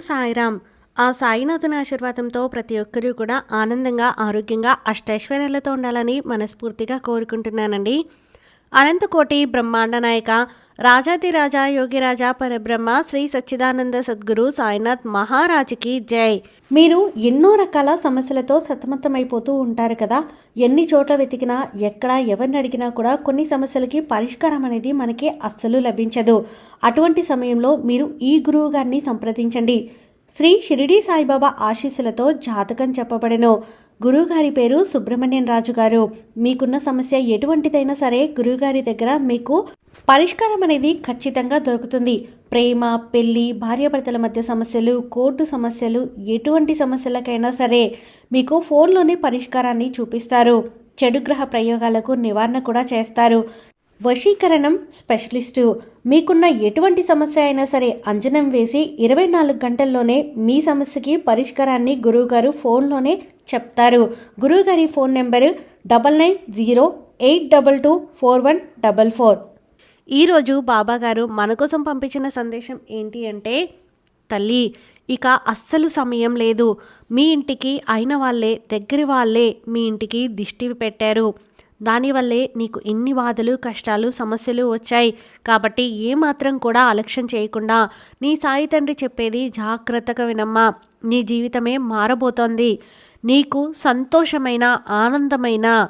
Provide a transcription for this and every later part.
సాయిరామ్. ఆ సాయినాథుని ఆశీర్వాదంతో ప్రతి ఒక్కరూ కూడా ఆనందంగా ఆరోగ్యంగా అష్టైశ్వర్యాలతో ఉండాలని మనస్ఫూర్తిగా కోరుకుంటున్నానండి. అనంతకోటి బ్రహ్మాండ నాయక రాజాదిరాజా యోగిరాజా పరబ్రహ్మ శ్రీ సచ్చిదానంద సద్గురు సాయినాథ్ మహారాజుకి జై. మీరు ఎన్నో రకాల సమస్యలతో సతమతమైపోతూ ఉంటారు కదా. ఎన్ని చోట్ల వెతికినా ఎక్కడ ఎవరిని అడిగినా కూడా కొన్ని సమస్యలకి పరిష్కారం అనేది మనకి అస్సలు లభించదు. అటువంటి సమయంలో మీరు ఈ గురువు గారిని సంప్రదించండి. శ్రీ షిరిడి సాయిబాబా ఆశీస్సులతో జాతకం చెప్పబడెను. గురువుగారి పేరు సుబ్రహ్మణ్యం రాజు గారు. మీకున్న సమస్య ఎటువంటిదైనా సరే గురువుగారి దగ్గర మీకు పరిష్కారం అనేది ఖచ్చితంగా దొరుకుతుంది. ప్రేమ పెళ్ళి భార్యాభర్తల మధ్య సమస్యలు కోర్టు సమస్యలు ఎటువంటి సమస్యలకైనా సరే మీకు ఫోన్లోనే పరిష్కారాన్ని చూపిస్తారు. చెడు గ్రహ ప్రయోగాలకు నివారణ కూడా చేస్తారు. వశీకరణం స్పెషలిస్టు. మీకున్న ఎటువంటి సమస్య అయినా సరే అంజనం వేసి ఇరవై నాలుగు గంటల్లోనే మీ సమస్యకి పరిష్కారాన్ని గురువుగారు ఫోన్లోనే చెప్తారు. గురువుగారి phone number double nine zero eight double two four one double four. ఈరోజు బాబాగారు మన కోసం పంపించిన సందేశం ఏంటి అంటే తల్లి ఇక అస్సలు సమయం లేదు. మీ ఇంటికి అయిన వాళ్ళే దగ్గర వాళ్ళే మీ ఇంటికి దిష్టి పెట్టారు. దానివల్లే నీకు ఎన్ని బాధలు కష్టాలు సమస్యలు వచ్చాయి. కాబట్టి ఏమాత్రం కూడా అలక్ష్యం చేయకుండా నీ సాయి తండ్రి చెప్పేది జాగ్రత్తగా వినమ్మా. నీ జీవితమే మారబోతోంది. నీకు సంతోషమైన ఆనందమైన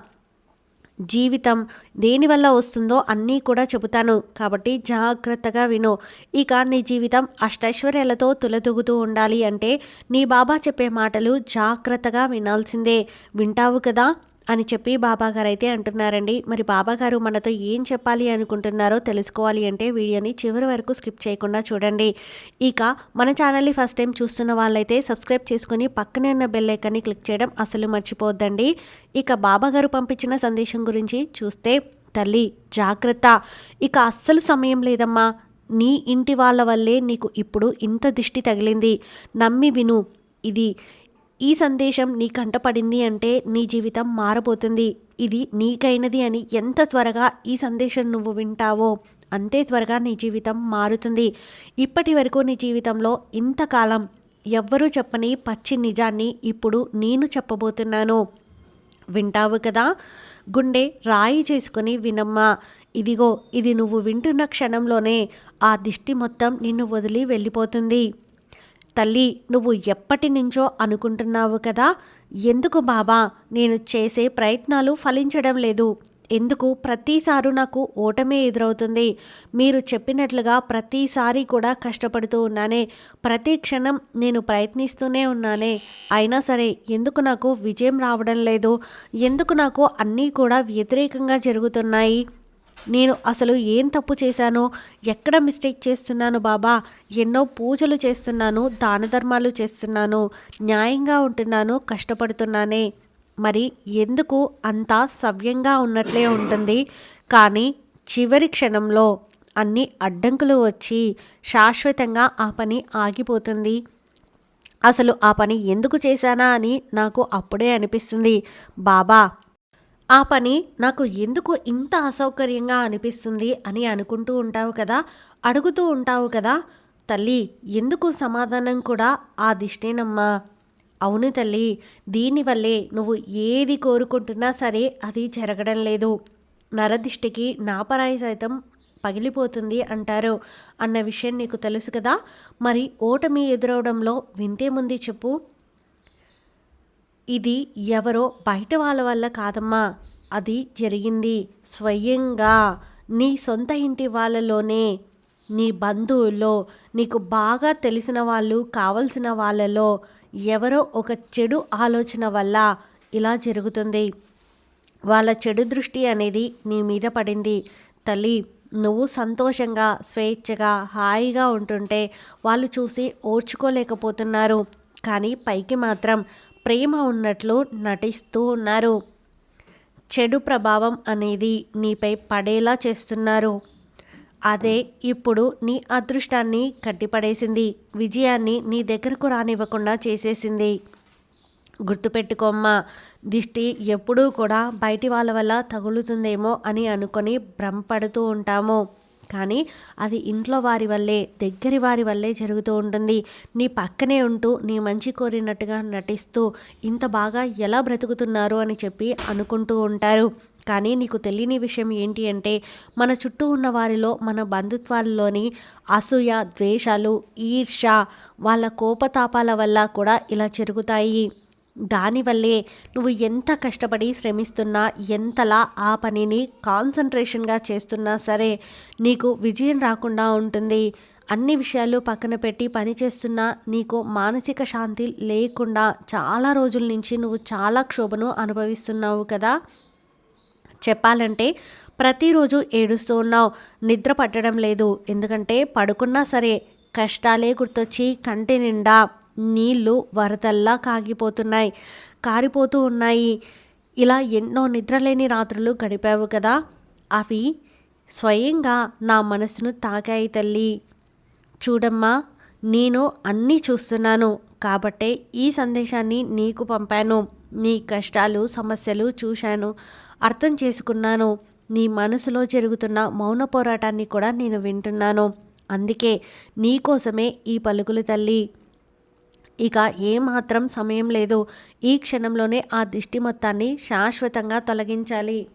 జీవితం దేనివల్ల వస్తుందో అన్నీ కూడా చెబుతాను. కాబట్టి జాగ్రత్తగా విను. ఇక నీ జీవితం అష్టైశ్వర్యాలతో తులతూగుతూ ఉండాలి అంటే నీ బాబా చెప్పే మాటలు జాగ్రత్తగా వినాల్సిందే. వింటావు కదా? అని చెప్పి బాబాగారు అయితే అంటున్నారండి. మరి బాబాగారు మనతో ఏం చెప్పాలి అనుకుంటున్నారో తెలుసుకోవాలి అంటే వీడియోని చివరి వరకు స్కిప్ చేయకుండా చూడండి. ఇక మన ఛానల్ని ఫస్ట్ టైం చూస్తున్న వాళ్ళైతే సబ్స్క్రైబ్ చేసుకుని పక్కనే ఉన్న బెల్ ఐకాన్ని క్లిక్ చేయడం అసలు మర్చిపోద్దండి ఇక బాబాగారు పంపించిన సందేశం గురించి చూస్తే తల్లి జాగ్రత్త. ఇక అస్సలు సమయం లేదమ్మా. నీ ఇంటి వాళ్ళ వల్లే నీకు ఇప్పుడు ఇంత దిష్టి తగిలింది. నమ్మి విను. ఇది ఈ సందేశం నీ కంటపడింది అంటే నీ జీవితం మారబోతుంది. ఇది నీకైనది అని ఎంత త్వరగా ఈ సందేశం నువ్వు వింటావో అంతే త్వరగా నీ జీవితం మారుతుంది. ఇప్పటి వరకు నీ జీవితంలో ఇంతకాలం ఎవ్వరూ చెప్పని పచ్చి నిజాన్ని ఇప్పుడు నేను చెప్పబోతున్నాను. వింటావు కదా? గుండె రాయి చేసుకుని వినమ్మా. ఇదిగో ఇది నువ్వు వింటున్న క్షణంలోనే ఆ దిష్టి మొత్తం నిన్ను వదిలి వెళ్ళిపోతుంది. తల్లి నువ్వు ఎప్పటి నుంచో అనుకుంటున్నావు కదా? ఎందుకు బాబా? నేను చేసే ప్రయత్నాలు ఫలించడం లేదు. ఎందుకు? ప్రతిసారి నాకు ఓటమే ఎదురవుతుంది. మీరు చెప్పినట్లుగా ప్రతిసారి కూడా కష్టపడుతూ ఉన్నానే. ప్రతి క్షణం నేను ప్రయత్నిస్తూనే ఉన్నానే. అయినా సరే ఎందుకు నాకు విజయం రావడం లేదు? ఎందుకు నాకు అన్నీ కూడా వ్యతిరేకంగా జరుగుతున్నాయి? నేను అసలు ఏం తప్పు చేశానో ఎక్కడ మిస్టేక్ చేస్తున్నాను బాబా ఎన్నో పూజలు చేస్తున్నాను దాన ధర్మాలు చేస్తున్నాను న్యాయంగా ఉంటున్నాను కష్టపడుతున్నానే. మరి ఎందుకు అంతా సవ్యంగా ఉన్నట్లే ఉంటుంది? కానీ చివరి క్షణంలో అన్ని అడ్డంకులు వచ్చి శాశ్వతంగా ఆ పని ఆగిపోతుంది. అసలు ఆ పని ఎందుకు చేశానా అని నాకు అప్పుడే అనిపిస్తుంది. బాబా ఆ పని నాకు ఎందుకు ఇంత అసౌకర్యంగా అనిపిస్తుంది అని అనుకుంటూ ఉంటావు కదా? అడుగుతూ ఉంటావు కదా? తల్లి ఎందుకు సమాధానం కూడా ఆ దిష్టేనమ్మా అవును తల్లి దీనివల్లే నువ్వు ఏది కోరుకుంటున్నా సరే అది జరగడం లేదు. నరదిష్టికి నాపరాయి సైతం పగిలిపోతుంది అంటారు అన్న విషయం నీకు తెలుసు కదా? మరి ఓటమి ఎదురవడంలో వింతేముంది చెప్పు. ఇది ఎవరో బయట వాళ్ళ వల్ల కాదమ్మా. అది జరిగింది స్వయంగా. నీ సొంత ఇంటి వాళ్ళలోనే. నీ బంధువుల్లో నీకు బాగా తెలిసిన వాళ్ళు కావలసిన వాళ్ళలో ఎవరో ఒక చెడు ఆలోచన వల్ల ఇలా జరుగుతుంది. వాళ్ళ చెడు దృష్టి అనేది నీ మీద పడింది. తల్లి నువ్వు సంతోషంగా స్వేచ్ఛగా హాయిగా ఉంటుంటే వాళ్ళు చూసి ఓర్చుకోలేకపోతున్నారు. కానీ పైకి మాత్రం ప్రేమ ఉన్నట్లు నటిస్తూ ఉన్నారు. చెడు ప్రభావం అనేది నీపై పడేలా చేస్తున్నారు. అదే ఇప్పుడు నీ అదృష్టాన్ని కట్టిపడేసింది. విజయాన్ని నీ దగ్గరకు రానివ్వకుండా చేసేసింది. గుర్తుపెట్టుకోమ్మా దిష్టి ఎప్పుడూ కూడా బయటి వాళ్ళ వల్ల తగులుతుందేమో అని అనుకొని భ్రమపడుతూ ఉంటాము. కానీ అది ఇంట్లో వారి వల్లే దగ్గరి వారి వల్లే జరుగుతూ ఉంటుంది. నీ పక్కనే ఉంటూ నీ మంచి కోరినట్టుగా నటిస్తూ ఇంత బాగా ఎలా బ్రతుకుతున్నారు అని చెప్పి అనుకుంటూ ఉంటారు. కానీ నీకు తెలియని విషయం ఏంటి అంటే మన చుట్టూ ఉన్న వారిలో మన బంధుత్వాల్లోని అసూయ ద్వేషాలు ఈర్ష వాళ్ళ కోపతాపాల వల్ల కూడా ఇలా జరుగుతాయి. దానివల్లే నువ్వు ఎంత కష్టపడి శ్రమిస్తున్నా ఎంతలా ఆ పనిని కాన్సన్ట్రేషన్గా చేస్తున్నా సరే నీకు విజయం రాకుండా ఉంటుంది. అన్ని విషయాలు పక్కన పెట్టి పని చేస్తున్నా నీకు మానసిక శాంతి లేకుండా చాలా రోజుల నుంచి నువ్వు చాలా క్షోభను అనుభవిస్తున్నావు కదా. చెప్పాలంటే ప్రతిరోజు ఏడుస్తూ ఉన్నావు. నిద్ర పట్టడం లేదు. ఎందుకంటే పడుకున్నా సరే కష్టాలే గుర్తొచ్చి కంటి నిండా నీళ్ళు వరదల్లా కాగిపోతున్నాయి కారిపోతూ ఉన్నాయి. ఇలా ఎన్నో నిద్రలేని రాత్రులు గడిపావు కదా. అవి స్వయంగా నా మనసును తాకాయి తల్లి. చూడమ్మా నేను అన్నీ చూస్తున్నాను కాబట్టే ఈ సందేశాన్ని నీకు పంపాను. నీ కష్టాలు సమస్యలు చూశాను అర్థం చేసుకున్నాను. నీ మనసులో జరుగుతున్న మౌన పోరాటాన్ని కూడా నేను వింటున్నాను. అందుకే నీకోసమే ఈ పలుకులు తల్లి. ఇక ఏమాత్రం సమయం లేదు. ఈ క్షణంలోనే ఆ దిష్టి మొత్తాన్ని శాశ్వతంగా తొలగించాలి.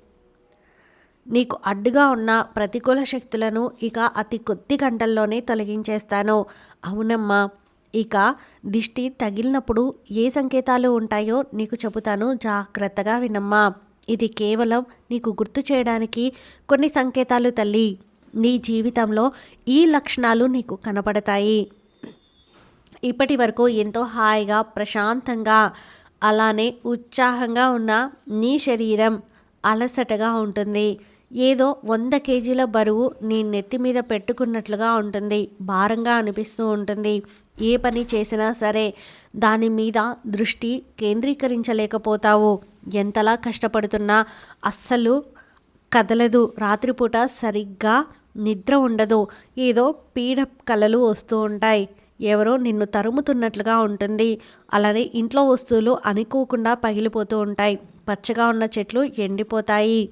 నీకు అడ్డుగా ఉన్న ప్రతికూల శక్తులను ఇక అతి కొద్ది గంటల్లోనే తొలగించేస్తాను. అవునమ్మా. ఇక దిష్టి తగిలినప్పుడు ఏ సంకేతాలు ఉంటాయో నీకు చెబుతాను. జాగ్రత్తగా వినమ్మా. ఇది కేవలం నీకు గుర్తు చేయడానికి కొన్ని సంకేతాలు తల్లి. నీ జీవితంలో ఈ లక్షణాలు నీకు కనపడతాయి. ఇప్పటి వరకు ఎంతో హాయిగా ప్రశాంతంగా అలానే ఉత్సాహంగా ఉన్న నీ శరీరం అలసటగా ఉంటుంది. ఏదో వంద కేజీల బరువు నీ నెత్తి మీద పెట్టుకున్నట్లుగా ఉంటుంది. భారంగా అనిపిస్తూ ఉంటుంది. ఏ పని చేసినా సరే దాని మీద దృష్టి కేంద్రీకరించలేకపోతావు. ఎంతలా కష్టపడుతున్నా అస్సలు కదలదు. రాత్రిపూట సరిగ్గా నిద్ర ఉండదు. ఏదో పీడ కలలు వస్తూ ఉంటాయి. ఎవరో నిన్ను తరుముతున్నట్లుగా ఉంటుంది. అలానే ఇంట్లో వస్తువులు అనుకోకుండా పగిలిపోతూ ఉంటాయి. పచ్చగా ఉన్న చెట్లు ఎండిపోతాయి.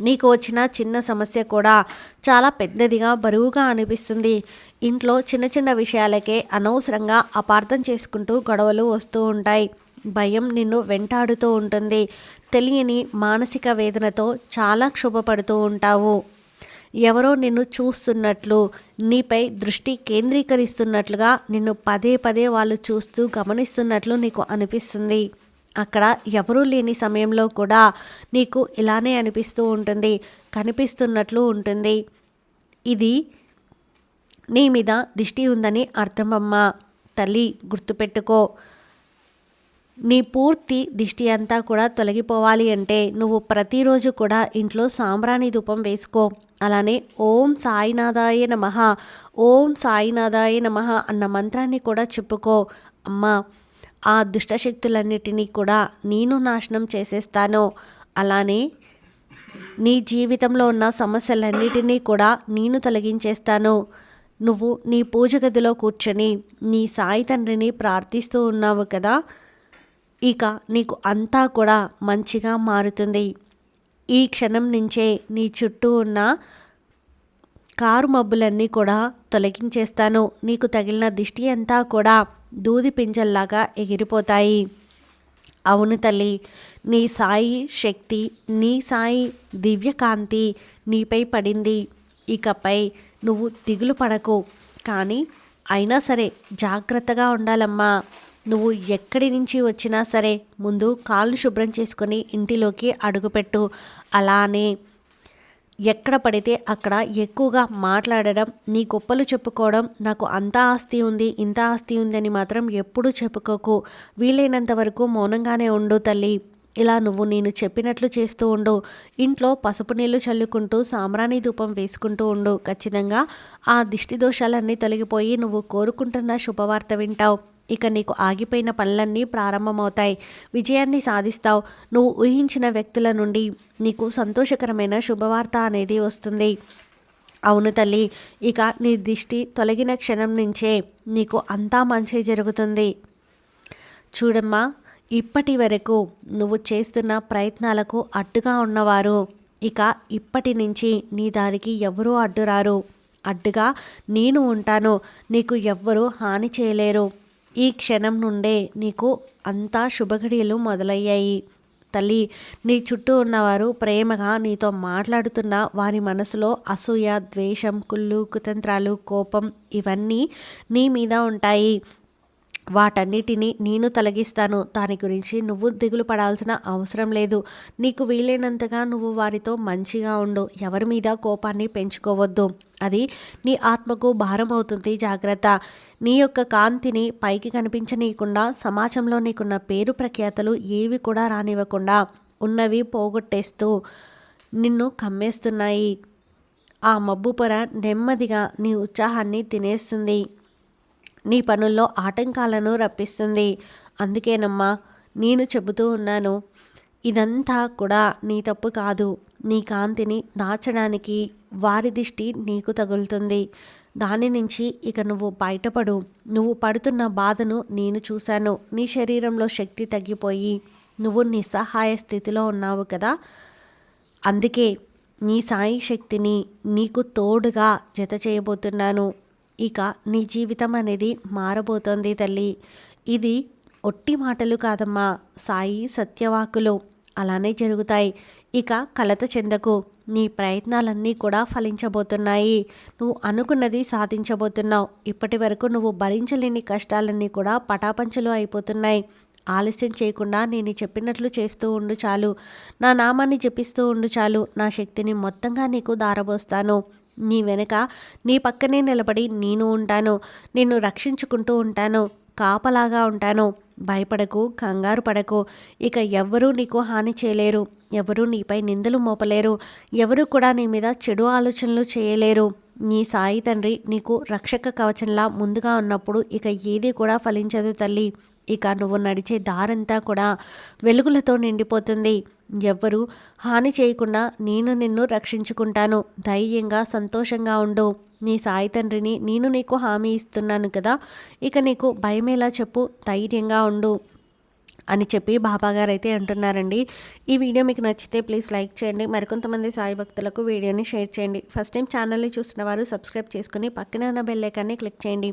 నీకు వచ్చిన చిన్న సమస్య కూడా చాలా పెద్దదిగా బరువుగా అనిపిస్తుంది. ఇంట్లో చిన్న చిన్న విషయాలకే అనవసరంగా అపార్థం చేసుకుంటూ గొడవలు వస్తూ ఉంటాయి. భయం నిన్ను వెంటాడుతూ ఉంటుంది. తెలియని మానసిక వేదనతో చాలా క్షుభపడుతూ ఉంటావు. ఎవరో నిన్ను చూస్తున్నట్లు నీపై దృష్టి కేంద్రీకరిస్తున్నట్లుగా నిన్ను పదే పదే వాళ్ళు చూస్తూ గమనిస్తున్నట్లు నీకు అనిపిస్తుంది. అక్కడ ఎవరూ లేని సమయంలో కూడా నీకు ఇలానే అనిపిస్తూ ఉంటుంది కనిపిస్తున్నట్లు ఉంటుంది. ఇది నీ మీద దిష్టి ఉందని అర్థమమ్మా తల్లి గుర్తుపెట్టుకో. నీ పూర్తి దిష్టి అంతా కూడా తొలగిపోవాలి అంటే నువ్వు ప్రతిరోజు కూడా ఇంట్లో సాంబ్రాణి ధూపం వేసుకో. అలానే ఓం సాయినాథాయ నమ ఓం సాయినాథాయ నమ అన్న మంత్రాన్ని కూడా చెప్పుకో. అమ్మా ఆ దుష్టశక్తులన్నిటినీ కూడా నేను నాశనం చేసేస్తాను. అలానే నీ జీవితంలో ఉన్న సమస్యలన్నిటినీ కూడా నేను తొలగించేస్తాను. నువ్వు నీ పూజ గదిలో కూర్చొని నీ సాయి తండ్రిని ప్రార్థిస్తూ ఉన్నావు కదా ఇక నీకు అంతా కూడా మంచిగా మారుతుంది. ఈ క్షణం నుంచే నీ చుట్టూ ఉన్న కారు మబ్బులన్నీ కూడా తొలగించేస్తాను. నీకు తగిలిన దిష్టి అంతా కూడా దూది పింజల్లాగా ఎగిరిపోతాయి. అవును తల్లి నీ సాయి శక్తి నీ సాయి దివ్యకాంతి నీపై పడింది. ఇకపై నువ్వు దిగులు పడకు. కానీ అయినా సరే జాగ్రత్తగా ఉండాలమ్మా. నువ్వు ఎక్కడి నుంచి వచ్చినా సరే ముందు కాళ్ళు శుభ్రం చేసుకొని ఇంటిలోకి అడుగుపెట్టు. అలానే ఎక్కడ పడితే అక్కడ ఎక్కువగా మాట్లాడడం నీ గొప్పలు చెప్పుకోవడం నాకు అంత ఆస్తి ఉంది ఇంత ఆస్తి ఉంది అని మాత్రం ఎప్పుడూ చెప్పుకోకు. వీలైనంత వరకు మౌనంగానే ఉండు తల్లి. ఇలా నువ్వు నేను చెప్పినట్లు చేస్తూ ఉండు. ఇంట్లో పసుపు నీళ్ళు చల్లుకుంటూ సాంబ్రాణి ధూపం వేసుకుంటూ ఉండు. ఖచ్చితంగా ఆ దిష్టి దోషాలన్నీ తొలగిపోయి నువ్వు కోరుకుంటున్న శుభవార్త వింటావు. ఇక నీకు ఆగిపోయిన పనులన్నీ ప్రారంభమవుతాయి. విజయాన్ని సాధిస్తావు. నువ్వు ఊహించిన వ్యక్తుల నుండి నీకు సంతోషకరమైన శుభవార్త అనేది వస్తుంది. అవును తల్లి ఇక నీ దిష్టి తొలగిన క్షణం నుంచే నీకు అంతా మంచి జరుగుతుంది. చూడమ్మా ఇప్పటి వరకు నువ్వు చేస్తున్న ప్రయత్నాలకు అడ్డుగా ఉన్నవారు. ఇక ఇప్పటి నుంచి నీ దానికి ఎవరూ అడ్డురారు. అడ్డుగా నేను ఉంటాను. నీకు ఎవ్వరూ హాని చేయలేరు. ఈ క్షణం నుండే నీకు అంతా శుభఘడియలు మొదలయ్యాయి. తల్లి నీ చుట్టూ ఉన్నవారు ప్రేమగా నీతో మాట్లాడుతున్న వారి మనసులో అసూయ ద్వేషం కుళ్ళు కుతంత్రాలు కోపం ఇవన్నీ నీ మీద ఉంటాయి. వాటన్నిటిని నేను తొలగిస్తాను. దాని గురించి నువ్వు దిగులు పడాల్సిన అవసరం లేదు. నీకు వీలైనంతగా నువ్వు వారితో మంచిగా ఉండు. ఎవరి మీద కోపాన్ని పెంచుకోవద్దు. అది నీ ఆత్మకు భారం అవుతుంది. జాగ్రత్త. నీ యొక్క కాంతిని పైకి కనిపించనీయకుండా సమాజంలో నీకున్న పేరు ప్రఖ్యాతలు ఏవి కూడా రానివ్వకుండా ఉన్నవి పోగొట్టేస్తూ నిన్ను కమ్మేస్తున్నాయి. ఆ మబ్బు పొర నెమ్మదిగా నీ ఉత్సాహాన్ని తినేస్తుంది. నీ పనుల్లో ఆటంకాలను రప్పిస్తుంది. అందుకేనమ్మా నేను చెబుతూ ఉన్నాను ఇదంతా కూడా నీ తప్పు కాదు. నీ కాంతిని దాచడానికి వారి దిష్టి నీకు తగులుతుంది. దాని నుంచి ఇక నువ్వు బయటపడు. నువ్వు పడుతున్న బాధను నేను చూశాను. నీ శరీరంలో శక్తి తగ్గిపోయి నువ్వు నిస్సహాయ స్థితిలో ఉన్నావు కదా? అందుకే నీ సాయి శక్తిని నీకు తోడుగా జత చేయబోతున్నాను ఇక నీ జీవితం అనేది మారబోతోంది తల్లి. ఇది ఒట్టి మాటలు కాదమ్మా. సాయి సత్యవాకులు అలానే జరుగుతాయి. ఇక కలత చెందకు. నీ ప్రయత్నాలన్నీ కూడా ఫలించబోతున్నాయి. నువ్వు అనుకున్నది సాధించబోతున్నావు. ఇప్పటి వరకు నువ్వు భరించలేని కష్టాలన్నీ కూడా పటాపంచలు అయిపోతున్నాయి. ఆలస్యం చేయకుండా నేను చెప్పినట్లు చేస్తూ ఉండు చాలు. నా నామాన్ని జపిస్తూ ఉండు చాలు. నా శక్తిని మొత్తంగా నీకు దారబోస్తాను. నీ వెనక నీ పక్కనే నిలబడి నేను ఉంటాను నిన్ను రక్షించుకుంటూ ఉంటాను కాపలాగా ఉంటాను. భయపడకు కంగారు పడకు. ఇక ఎవ్వరూ నీకు హాని చేయలేరు. ఎవరూ నీపై నిందలు మోపలేరు. ఎవరు కూడా నీ మీద చెడు ఆలోచనలు చేయలేరు. నీ సాయి తండ్రి నీకు రక్షక కవచంలా ముందుగా ఉన్నప్పుడు ఇక ఏది కూడా ఫలించదు తల్లి. ఇక నువ్వు నడిచే దారంతా కూడా వెలుగులతో నిండిపోతుంది. ఎవ్వరూ హాని చేయకుండా నేను నిన్ను రక్షించుకుంటాను. ధైర్యంగా సంతోషంగా ఉండు. నీ సాయి తండ్రిని నేను నీకు హామీ ఇస్తున్నాను కదా. ఇక నీకు భయమేలా చెప్పు ధైర్యంగా ఉండు అని చెప్పి బాబాగారు అయితే అంటున్నారండి. ఈ వీడియో మీకు నచ్చితే ప్లీజ్ లైక్ చేయండి. మరికొంతమంది సాయి భక్తులకు వీడియోని షేర్ చేయండి. ఫస్ట్ టైం ఛానల్ని చూసిన వారు సబ్స్క్రైబ్ చేసుకుని పక్కన ఉన్న బెల్లైకాన్ని క్లిక్ చేయండి.